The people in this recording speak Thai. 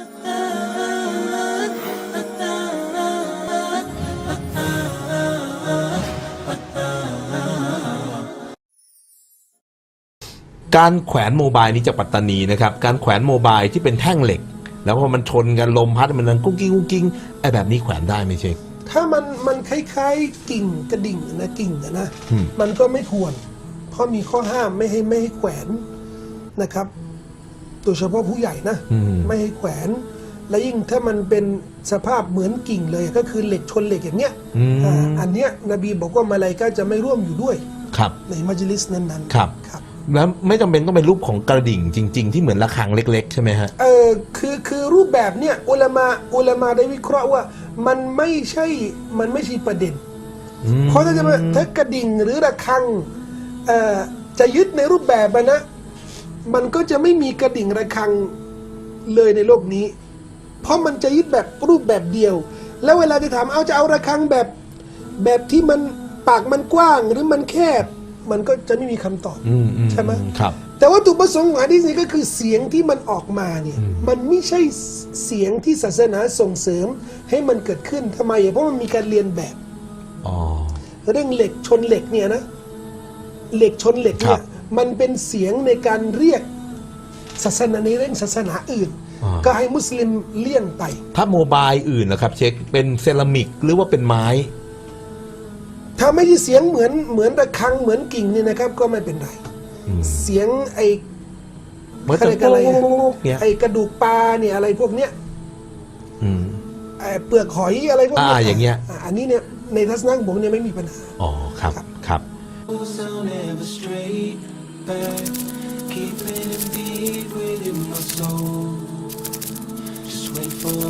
การแขวนโมบายนี้จากปัตตานีนะครับการแขวนโมบายที่เป็นแท่งเหล็ก แล้วพอมันชนกันลมพัดมันดังกุ้งกิ้งกุ้งกิ้งไอ้แบบนี้แขวนได้ไหมเชคถ้ามันมันคล้ายๆกิ่งกระดิ่งนะกิ่งอะนะอืมมันก็ไม่ควร เพราะมีข้อห้ามไม่ให้ไม่ให้แขวนนะครับ โดยเฉพาะผู้ใหญ่นะอืมไม่ให้แขวน และยิ่งถ้ามันเป็นสภาพเหมือนกิ่งเลยก็คือเหล็กชนเหล็กอย่างเนี้ยอืมอ่าอันเนี้ยนบีบอกว่ามาลายกาจะไม่ร่วมอยู่ด้วยครับในมัจลิสนั้นๆครับครับแล้วไม่จำเป็นต้องเป็นรูปของกระดิ่งจริง ๆ ที่เหมือนระฆังเล็ก ๆ ใช่ไหมฮะ เออคือคือรูปแบบเนี้ยอุลามาอุลามาได้วิเคราะห์ว่ามันไม่ใช่มันไม่ใช่ประเด็นอืมเพราะถ้าจะมาถ้ากระดิ่งหรือระฆังเอ่อจะยึดในรูปแบบอะนะ มันก็จะไม่มีกระดิ่งระฆังเลยในโลกนี้ เพราะมันจะยึดแบบรูปแบบเดียว แล้วเวลาจะถามเอาจะเอาระฆังแบบแบบที่มันปากมันกว้างหรือมันแคบ มันก็จะไม่มีคำตอบอืมอืใช่ไหมครับ แต่วัตถุประสงค์ของฮะดีษนี้ก็คือเสียงที่มันออกมาเนี่ยมันไม่ใช่เสียงที่ศาสนาส่งเสริมให้มันเกิดขึ้นทำไมเพราะมันมีการเรียนแบบอ๋อเรื่องเหล็กชนเหล็กเนี่ยนะเหล็กชนเหล็กครัเนี่ยบ มันเป็นเสียงในการเรียกศาสนาในเรื่องศาสนาอื่น อ่า ก็ให้มุสลิมเลี่ยงไป ถ้าโมบายอื่นนะครับเช็คเป็นเซรามิกหรือว่าเป็นไม้ ถ้าไม่ใช่เสียงเหมือนเหมือนระฆังเหมือนกิ่งเนี่ยนะครับ ก็ไม่เป็นไรอืมเสียงไอ้เหมือนเขาจะเรียกอะไรอะเนี่ยไอ้กระดูกปลาเนี่ยอะไรพวกเนี้ยอืม ไอ้เปลือกหอยอะไรพวกนี้อ่าอย่างเงี้ยอันนี้เนี่ยในทัศนะของผมเนี่ยไม่มีปัญหา อ๋อครับครับ sound never straight back. Keeping deep within my soul. Just wait for